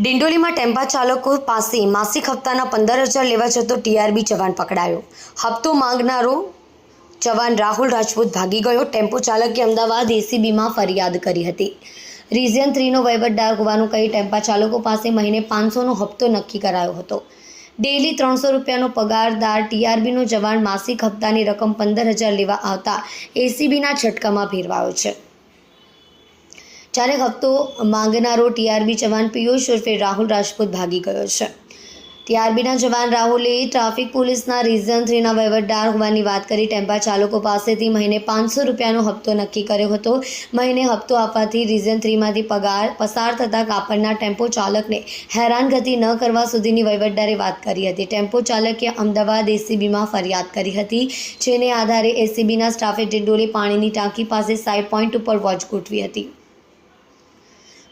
ડિંડોલીમાં ટેમ્પા ચાલકો પાસે માસિક હપ્તાના પંદર હજાર લેવા જતો ટીઆરબી જવાન પકડાયો. હપ્તો માંગનારો જવાન રાહુલ રાજપૂત ભાગી ગયો. ટેમ્પો ચાલકે અમદાવાદ એસીબીમાં ફરિયાદ કરી હતી. રિઝિયન થ્રીનો વહીવટદાર હોવાનું કહી ટેમ્પા ચાલકો પાસે મહિને પાંચસોનો હપ્તો નક્કી કરાયો હતો. ડેલી ત્રણસો રૂપિયાનો પગારદાર ટીઆરબીનો જવાન માસિક હપ્તાની રકમ પંદર હજાર લેવા આવતા એસીબીના છટકામાં ફેરવાયો છે. જ્યારે હપ્તો માંગનારો ટીઆરબી જવાન પિયુષ ઉર્ફે રાહુલ રાજપૂત ભાગી ગયો છે. ટીઆરબીના જવાન રાહુલે ટ્રાફિક પોલીસના રિઝન થ્રીના વહીવટદાર હોવાની વાત કરી ટેમ્પા ચાલકો પાસેથી મહિને પાંચસો રૂપિયાનો હપ્તો નક્કી કર્યો હતો. મહિને હપ્તો આપવાથી રિઝન થ્રીમાંથી પગાર પસાર થતા કાપડના ટેમ્પો ચાલકને હેરાનગતિ ન કરવા સુધીની વહીવટદારે વાત કરી હતી. ટેમ્પો ચાલકે અમદાવાદ એસીબીમાં ફરિયાદ કરી હતી, જેને આધારે એસીબીના સ્ટાફે ડિંડોલી પાણીની ટાંકી પાસે સાઈડ પોઈન્ટ ઉપર વોચ ગોઠવી હતી.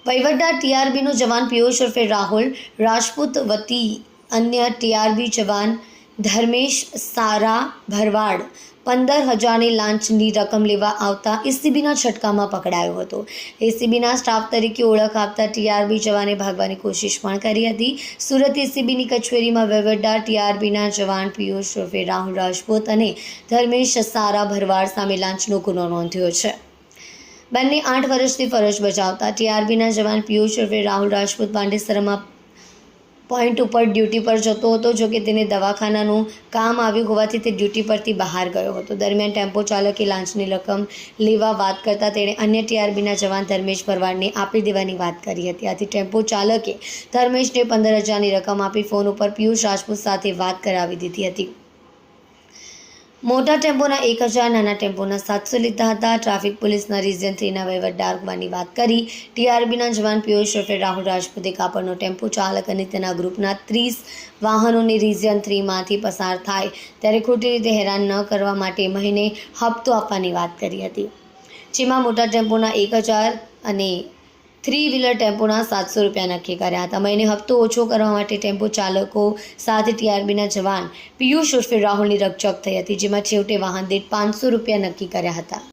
વહીવટદાર ટીઆરબીનો જવાન પિયુષ ઉર્ફે રાહુલ, રાજપૂત વતી અન્ય ટીઆરબી જવાન ધર્મેશ સારા ભરવાડ પંદર હજારની લાંચની રકમ લેવા આવતા એસીબીના છટકામાં પકડાયો હતો. એસીબીના સ્ટાફ તરીકે ઓળખ આપતા ટીઆરબી જવાને ભાગવાની કોશિશ પણ કરી હતી. સુરત એસીબીની કચેરીમાં વહીવટદાર ટીઆરબીના જવાન પિયુષ ઉર્ફે રાહુલ રાજપૂત અને ધર્મેશ સારા ભરવાડ સામે લાંચનો ગુનો નોંધ્યો છે. બંને આઠ વર્ષથી ફરજ બજાવતા ટીઆરબીના જવાન પિયુષ ઉર્ફે રાહુલ રાજપૂત પાંડેસરામાં પોઈન્ટ ઉપર ડ્યુટી પર જતો હતો, જો કે તેને દવાખાનાનું કામ આવ્યું હોવાથી તે ડ્યુટી પરથી બહાર ગયો હતો. દરમિયાન ટેમ્પો ચાલકે લાંચની રકમ લેવા વાત કરતાં તેણે અન્ય ટીઆરબીના જવાન ધર્મેશ ભરવાડને આપી દેવાની વાત કરી હતી. આથી ટેમ્પો ચાલકે ધર્મેશને પંદર હજારની રકમ આપી ફોન ઉપર પિયુષ રાજપૂત સાથે વાત કરાવી દીધી હતી. મોટા ટેમ્પોના એક હજાર, નાના ટેમ્પોના સાતસો લીધા હતા. ટ્રાફિક પોલીસના રિઝન થ્રીના વહીવટદાર હોવાની વાત કરી. ટીઆરબીના જવાન પિયુષ શેફે રાહુલ રાજપૂતે કાપડનો ટેમ્પો ચાલક અને તેના ગ્રુપના ત્રીસ વાહનોને રિઝન થ્રીમાંથી પસાર થાય. ત્યારે ખોટી રીતે હેરાન ન કરવા માટે મહિને હપ્તો આપવાની વાત કરી હતી. જેમાં મોટા ટેમ્પોના એક હજાર અને થ્રી વ્હીલર ટેમ્પોના સાતસો રૂપિયા નક્કી કર્યા હતા. મહિને હપ્તો ઓછો કરવા માટે ટેમ્પો ચાલકો સાથે ટીઆરબીના જવાન પિયુષ ઉર્ફે રાહુલની રકચક થઈ હતી, જેમાં છેવટે વાહન દીઠ પાંચસો રૂપિયા નક્કી કર્યા હતા.